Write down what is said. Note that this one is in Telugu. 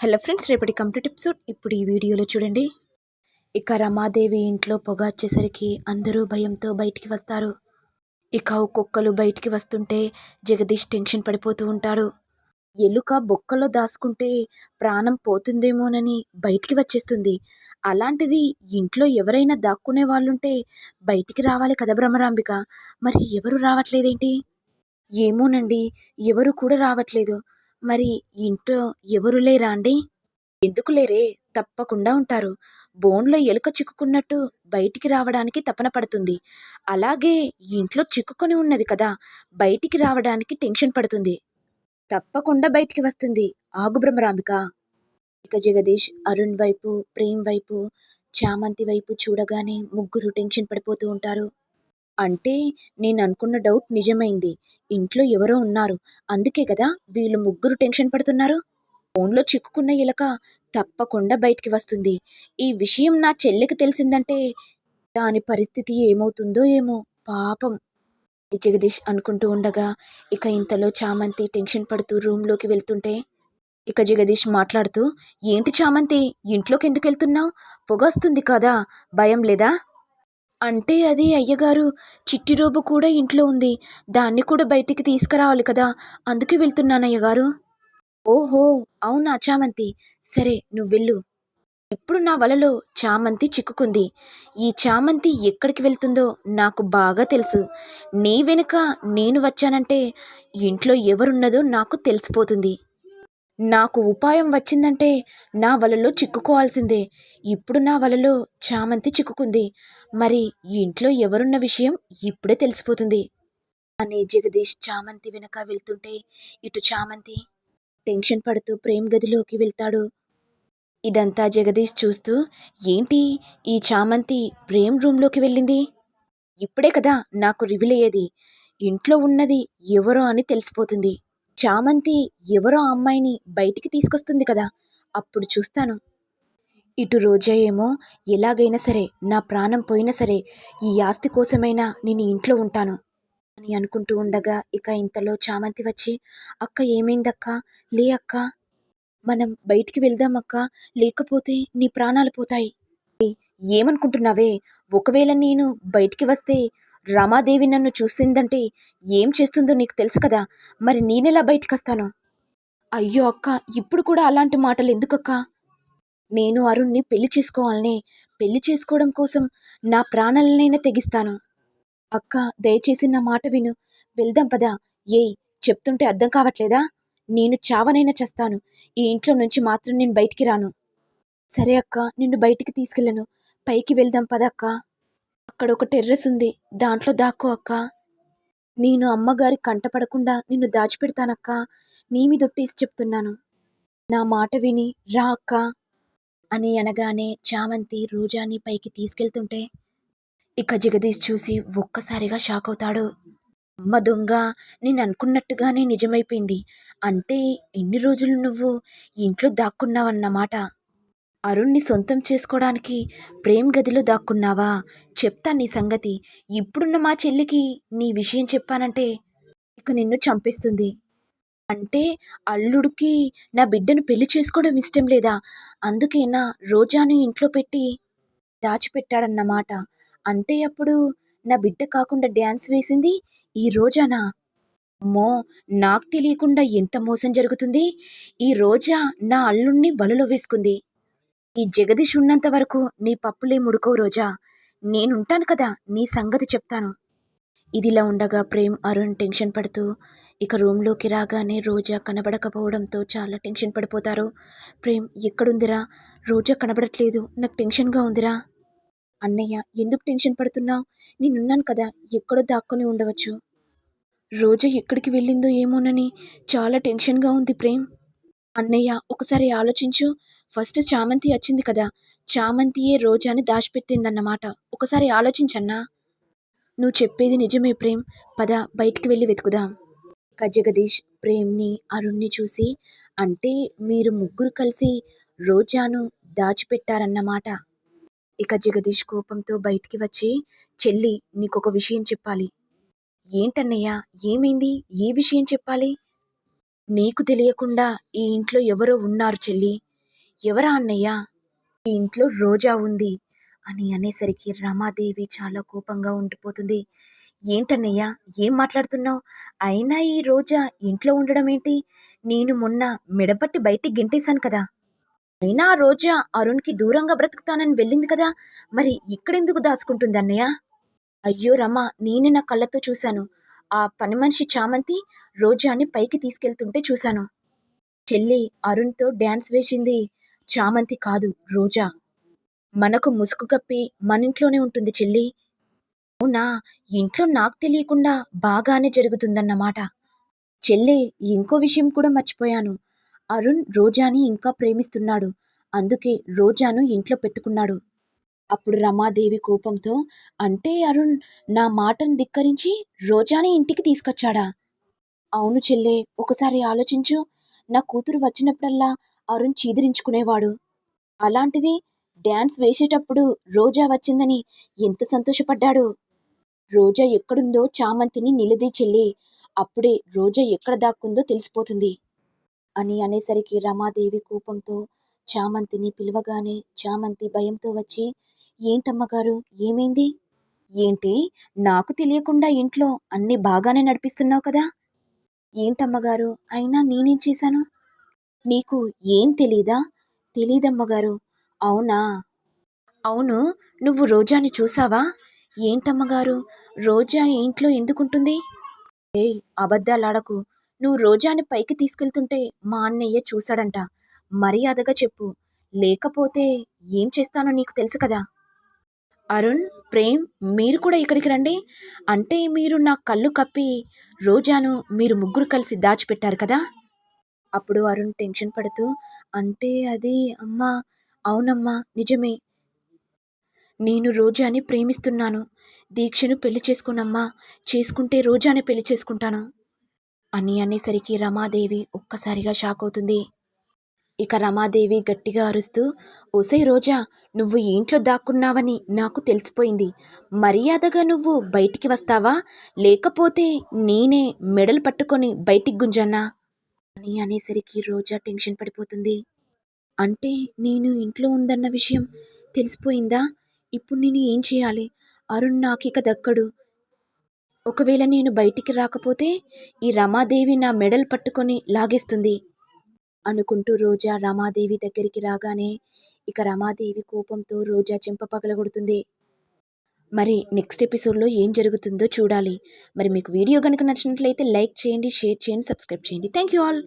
హలో ఫ్రెండ్స్ రేపటి కంప్లీట్ ఎపిసోడ్. ఇప్పుడు ఈ వీడియోలో చూడండి. ఇక రమాదేవి ఇంట్లో పొగ వచ్చేసరికి అందరూ భయంతో బయటికి వస్తారు. ఇక ఒక్కొక్కరు బయటికి వస్తుంటే జగదీష్ టెన్షన్ పడిపోతూ ఉంటాడు. ఎలుక బొక్కలో దాసుకుంటే ప్రాణం పోతుందేమోనని బయటికి వచ్చేస్తుంది. అలాంటిది ఇంట్లో ఎవరైనా దాక్కునే వాళ్ళుంటే బయటికి రావాలి కదా భ్రమరాంబిక మరి ఎవరు రావట్లేదేంటి? ఏమోనండి ఎవరు కూడా రావట్లేదు. మరి ఇంట్లో ఎవరు లేరా అండి? ఎందుకు లేరే? తప్పకుండా ఉంటారు. బోన్లో ఎలుక చిక్కుకున్నట్టు బయటికి రావడానికి తపన పడుతుంది. అలాగే ఇంట్లో చిక్కుకొని ఉన్నది కదా బయటికి రావడానికి టెన్షన్ పడుతుంది. తప్పకుండా బయటికి వస్తుంది. ఆగు బ్రహ్మరాంబిక. ఇక జగదీష్ అరుణ్ వైపు ప్రేమ్ వైపు చామంతి వైపు చూడగానే ముగ్గురు టెన్షన్ పడిపోతూ ఉంటారు. అంటే నేను అనుకున్న డౌట్ నిజమైంది. ఇంట్లో ఎవరో ఉన్నారు. అందుకే కదా వీళ్ళు ముగ్గురు టెన్షన్ పడుతున్నారు. ఫోన్లో చిక్కుకున్న ఎలక తప్పకుండా బయటికి వస్తుంది. ఈ విషయం నా చెల్లికి తెలిసిందంటే దాని పరిస్థితి ఏమవుతుందో ఏమో. పాపం. ఈ జగదీష్ అనుకుంటూ ఉండగా ఇక ఇంతలో చామంతి టెన్షన్ పడుతూ రూమ్లోకి వెళ్తుంటే ఇక జగదీష్ మాట్లాడుతూ ఏంటి చామంతి? ఇంట్లోకి ఎందుకు వెళ్తున్నావు పొగొస్తుంది కదా. భయం లేదా? అంటే అది అయ్యగారు చిట్టి రోబు కూడా ఇంట్లో ఉంది. దాన్ని కూడా బయటికి తీసుకురావాలి కదా. అందుకే వెళ్తున్నాను అయ్యగారు. ఓహో అవునా చామంతి? సరే నువ్వు వెళ్ళు. ఇప్పుడు నా వలలో చామంతి చిక్కుకుంది. ఈ చామంతి ఎక్కడికి వెళ్తుందో నాకు బాగా తెలుసు. నీ వెనుక నేను వచ్చానంటే ఇంట్లో ఎవరున్నదో నాకు తెలిసిపోతుంది. నాకు ఉపాయం వచ్చిందంటే నా వలలో చిక్కుకోవాల్సిందే. ఇప్పుడు నా వలలో చామంతి చిక్కుకుంది. మరి ఇంట్లో ఎవరున్న విషయం ఇప్పుడే తెలిసిపోతుంది. అని జగదీష్ చామంతి వెనక వెళ్తుంటే ఇటు చామంతి టెన్షన్ పడుతూ ప్రేమ్ గదిలోకి వెళ్తాడు. ఇదంతా జగదీష్ చూస్తూ ఏంటి ఈ చామంతి ప్రేమ్ రూమ్లోకి వెళ్ళింది? ఇప్పుడే కదా నాకు రివీల్ అయ్యేది. ఇంట్లో ఉన్నది ఎవరో అని తెలిసిపోతుంది. చామంతి ఎవరో అమ్మాయిని బయటికి తీసుకొస్తుంది కదా అప్పుడు చూస్తాను. ఇటు రోజా ఏమో ఎలాగైనా సరే నా ప్రాణం పోయినా సరే ఈ ఆస్తి కోసమైనా నేను ఇంట్లో ఉంటాను అని అనుకుంటూ ఉండగా ఇక ఇంతలో చామంతి వచ్చి అక్క ఏమైందక్క? లే అక్క. మనం బయటికి వెళ్దాం అక్క. లేకపోతే నీ ప్రాణాలు పోతాయి. ఏమనుకుంటున్నావే? ఒకవేళ నేను బయటికి వస్తే రమాదేవి నన్ను చూసిందంటే ఏం చేస్తుందో నీకు తెలుసు కదా? మరి నేనెలా బయటకొస్తాను? వస్తాను అయ్యో అక్క ఇప్పుడు కూడా అలాంటి మాటలు ఎందుకక్క? నేను అరుణ్ని పెళ్ళి చేసుకోవాలని పెళ్ళి చేసుకోవడం కోసం నా ప్రాణాలనైనా తెగిస్తాను. అక్క దయచేసి నా మాట విను. వెళ్దాం పదా. ఏయ్ చెప్తుంటే అర్థం కావట్లేదా? నేను చావనైనా చేస్తాను. ఈ ఇంట్లో నుంచి మాత్రం నేను బయటికి రాను. సరే అక్క నిన్ను బయటికి తీసుకెళ్ళను. పైకి వెళ్దాం పదక్క అక్కడ ఒక టెర్రస్ ఉంది. దాంట్లో దాక్కో అక్క. నేను అమ్మగారి కంటపడకుండా నిన్ను దాచిపెడతానక్క. నీ మీదొట్టేసి చెప్తున్నాను. నా మాట విని రా అక్క అని అనగానే చామంతి రోజాని పైకి తీసుకెళ్తుంటే ఇక జగదీష్ చూసి ఒక్కసారిగా షాక్ అవుతాడు అమ్మ దొంగ నేను అనుకున్నట్టుగానే నిజమైపోయింది. అంటే ఎన్ని రోజులు నువ్వు ఇంట్లో దాక్కున్నావన్నమాట. అరుణ్ని సొంతం చేసుకోవడానికి ప్రేమ్ గదిలో దాక్కున్నావా? చెప్తా నీ సంగతి. ఇప్పుడున్న మా చెల్లికి నీ విషయం చెప్పానంటే ఇక నిన్ను చంపేస్తుంది. అంటే అల్లుడికి నా బిడ్డను పెళ్ళి చేసుకోవడం ఇష్టం లేదా? అందుకే నా రోజాను ఇంట్లో పెట్టి దాచిపెట్టాడన్నమాట. అంటే అప్పుడు నా బిడ్డ కాకుండా డ్యాన్స్ వేసింది ఈ రోజానా? అమ్మో! నాకు తెలియకుండా ఎంత మోసం జరుగుతుంది. ఈ రోజా నా అల్లుణ్ణి వలలో వేసుకుంది. ఈ జగదీష్ ఉన్నంత వరకు నీ పప్పులే ముడుకో రోజా. నేనుంటాను కదా నీ సంగతి చెప్తాను. ఇదిలా ఉండగా ప్రేమ్ అరుణ్ టెన్షన్ పడుతూ ఇక రూమ్లోకి రాగానే రోజా కనబడకపోవడంతో చాలా టెన్షన్ పడిపోతారు. ప్రేమ్ ఎక్కడుందిరా? రోజా కనబడట్లేదు నాకు టెన్షన్గా ఉందిరా. అన్నయ్య ఎందుకు టెన్షన్ పడుతున్నావు? నేనున్నాను కదా ఎక్కడో దాక్కుని ఉండవచ్చు. రోజా ఎక్కడికి వెళ్ళిందో ఏమోనని చాలా టెన్షన్గా ఉంది ప్రేమ్. అన్నయ్య ఒకసారి ఆలోచించు. ఫస్ట్ చామంతి వచ్చింది కదా చామంతియే రోజాని దాచిపెట్టిందన్నమాట. ఒకసారి ఆలోచించన్నా. నువ్వు చెప్పేది నిజమే ప్రేమ్. పద బయటికి వెళ్ళి వెతుకుదాం. ఇక జగదీష్ ప్రేమ్ని అరుణ్ని చూసి అంటే మీరు ముగ్గురు కలిసి రోజాను దాచిపెట్టారన్నమాట. ఇక జగదీష్ కోపంతో బయటికి వచ్చి చెల్లి నీకొక విషయం చెప్పాలి. ఏంటన్నయ్య ఏమైంది? ఏ విషయం చెప్పాలి? నీకు తెలియకుండా ఈ ఇంట్లో ఎవరో ఉన్నారు చెల్లి. ఎవరా అన్నయ్య? ఈ ఇంట్లో రోజా ఉంది అని అనేసరికి రమాదేవి చాలా కోపంగా ఉండిపోతుంది. ఏంటన్నయ్య? ఏం మాట్లాడుతున్నావు? అయినా ఈ రోజా ఇంట్లో ఉండడం ఏంటి నేను మొన్న మెడపట్టి బయటికి గెంటేశాను కదా. అయినా ఆ రోజా అరుణ్కి దూరంగా బ్రతుకుతానని వెళ్ళింది కదా. మరి ఇక్కడెందుకు దాచుకుంటుంది అన్నయ్య అయ్యో రమ నేను నా కళ్ళతో చూశాను. ఆ పని మనిషి చామంతి రోజాని పైకి తీసుకెళ్తుంటే చూశాను. చెల్లి అరుణ్తో డ్యాన్స్ వేసింది. చామంతి కాదు రోజా. మనకు ముసుగు కప్పి మన ఇంట్లోనే ఉంటుంది చెల్లి. అవునా? ఇంట్లో నాకు తెలియకుండా బాగానే జరుగుతుందన్నమాట. చెల్లి ఇంకో విషయం కూడా మర్చిపోయాను. అరుణ్ రోజాని ఇంకా ప్రేమిస్తున్నాడు. అందుకే రోజాను ఇంట్లో పెట్టుకున్నాడు. అప్పుడు రమాదేవి కోపంతో అంటే అరుణ్ నా మాటను ధిక్కరించి రోజాని ఇంటికి తీసుకొచ్చాడా? అవును చెల్లే ఒకసారి ఆలోచించు. నా కూతురు వచ్చినప్పుడల్లా అరుణ్ చీదిరించుకునేవాడు. అలాంటిది డ్యాన్స్ వేసేటప్పుడు రోజా వచ్చిందని ఎంత సంతోషపడ్డాడు. రోజా ఎక్కడుందో చామంతిని నిలదీ చెల్లి అప్పుడే రోజా ఎక్కడ దాక్కుందో తెలిసిపోతుంది అని అనేసరికి రమాదేవి కోపంతో చామంతిని పిలవగానే చామంతి భయంతో వచ్చి ఏంటమ్మగారు? ఏమైంది? ఏంటి? నాకు తెలియకుండా ఇంట్లో అన్నీ బాగానే నడిపిస్తున్నావు కదా? ఏంటమ్మగారు? అయినా నేనేం చేశాను? నీకు ఏం తెలీదా? తెలీదమ్మగారు. అవునా? అవును. నువ్వు రోజాని చూసావా? ఏంటమ్మగారు? రోజా ఇంట్లో ఎందుకుంటుంది? ఏయ్ అబద్ధాలాడకు. నువ్వు రోజాని పైకి తీసుకెళ్తుంటే మా అన్నయ్య చూశాడంట. మర్యాదగా చెప్పు. లేకపోతే ఏం చేస్తానో నీకు తెలుసు కదా? అరుణ్ ప్రేమ్ మీరు కూడా ఇక్కడికి రండి. అంటే మీరు నా కళ్ళు కప్పి రోజాను మీరు ముగ్గురు కలిసి దాచిపెట్టారు కదా? అప్పుడు అరుణ్ టెన్షన్ పడుతూ అంటే అది అమ్మా అవునమ్మా నిజమే. నేను రోజాని ప్రేమిస్తున్నాను. దీక్షను పెళ్ళి చేసుకున్నమ్మా చేసుకుంటే రోజానే పెళ్ళి చేసుకుంటాను. అని అనేసరికి రమాదేవి ఒక్కసారిగా షాక్ అవుతుంది. ఇక రమాదేవి గట్టిగా అరుస్తూ ఓసై రోజా నువ్వు ఇంట్లో దాక్కున్నావని నాకు తెలిసిపోయింది. మర్యాదగా నువ్వు బయటికి వస్తావా? లేకపోతే నేనే మెడలు పట్టుకొని బయటికి గుంజన్నా అని అనేసరికి రోజా టెన్షన్ పడిపోతుంది. అంటే నేను ఇంట్లో ఉందన్న విషయం తెలిసిపోయిందా? ఇప్పుడు నేను ఏం చేయాలి? అరుణ్ నాకిక దక్కడు. ఒకవేళ నేను బయటికి రాకపోతే ఈ రమాదేవి నా మెడల్ పట్టుకొని లాగేస్తుంది. అనుకుంటూ రోజా రమాదేవి దగ్గరికి రాగానే ఇక రమాదేవి కోపంతో రోజా చెంప పగలగొడుతుంది. మరి నెక్స్ట్ ఎపిసోడ్లో ఏం జరుగుతుందో చూడాలి. మరి మీకు వీడియో కనుక నచ్చినట్లయితే లైక్ చేయండి షేర్ చేయండి సబ్స్క్రైబ్ చేయండి. Thank you all.